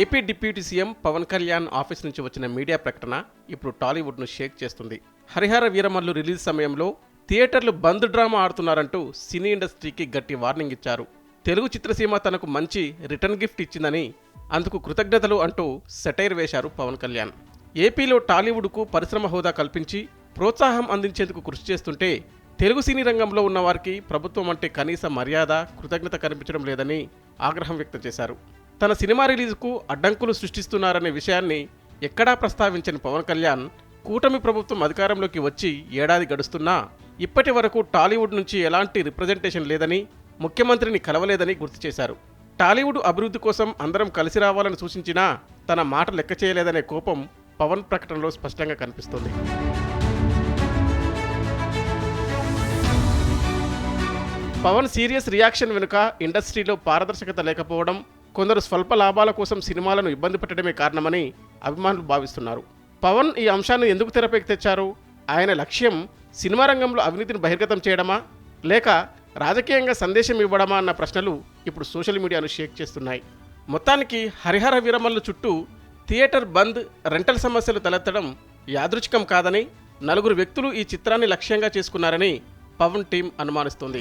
AP deputy CM Pawan Kalyan office నుంచి వచ్చిన media ప్రకటన ఇప్పుడు టాలీవుడ్ను షేక్ చేస్తుంది. హరిహర వీరమల్లు రిలీజ్ సమయంలో థియేటర్లు బంద్ డ్రామా ఆడుతున్నారంటూ సినీ ఇండస్ట్రీకి గట్టి వార్నింగ్ ఇచ్చారు. తెలుగు చిత్రసీమ తనకు మంచి రిటర్న్ గిఫ్ట్ ఇచ్చిందని అందుకు కృతజ్ఞతలు అంటూ సెటైర్ వేశారు పవన్ కళ్యాణ్. ఏపీలో టాలీవుడ్కు పరిశ్రమ హోదా కల్పించి ప్రోత్సాహం అందించేందుకు కృషి చేస్తుంటే తెలుగు సినీ రంగంలో ఉన్నవారికి ప్రభుత్వం అంటే కనీస మర్యాద కృతజ్ఞత కనిపించడం లేదని ఆగ్రహం వ్యక్తం చేశారు. తన సినిమా రిలీజ్కు అడ్డంకులు సృష్టిస్తున్నారనే విషయాన్ని ఎక్కడా ప్రస్తావించని పవన్ కళ్యాణ్ కూటమి ప్రభుత్వం అధికారంలోకి వచ్చి ఏడాది గడుస్తున్నా ఇప్పటి వరకు టాలీవుడ్ నుంచి ఎలాంటి రిప్రజెంటేషన్ లేదని ముఖ్యమంత్రిని కలవలేదని గుర్తు చేశారు. టాలీవుడ్ అభివృద్ధి కోసం అందరం కలిసి రావాలని సూచించినా తన మాట లెక్క చేయలేదనే కోపం పవన్ ప్రకటనలో స్పష్టంగా కనిపిస్తోంది. పవన్ సీరియస్ రియాక్షన్ వెనుక ఇండస్ట్రీలో పారదర్శకత లేకపోవడం కొందరు స్వల్ప లాభాల కోసం సినిమాలను ఇబ్బంది పెట్టడమే కారణమని అభిమానులు భావిస్తున్నారు. పవన్ ఈ అంశాన్ని ఎందుకు తెరపైకి తెచ్చారు? ఆయన లక్ష్యం సినిమా రంగంలో అవినీతిని బహిర్గతం చేయడమా? లేక రాజకీయంగా సందేశం ఇవ్వడమా అన్న ప్రశ్నలు ఇప్పుడు సోషల్ మీడియాను షేక్ చేస్తున్నాయి. మొత్తానికి హరిహర వీరమల్లు చుట్టూ థియేటర్ బంద్ రెంటల్ సమస్యలు తలెత్తడం యాదృచ్ఛికం కాదని నలుగురు వ్యక్తులు ఈ చిత్రాన్ని లక్ష్యంగా చేసుకున్నారని పవన్ టీం అనుమానిస్తోంది.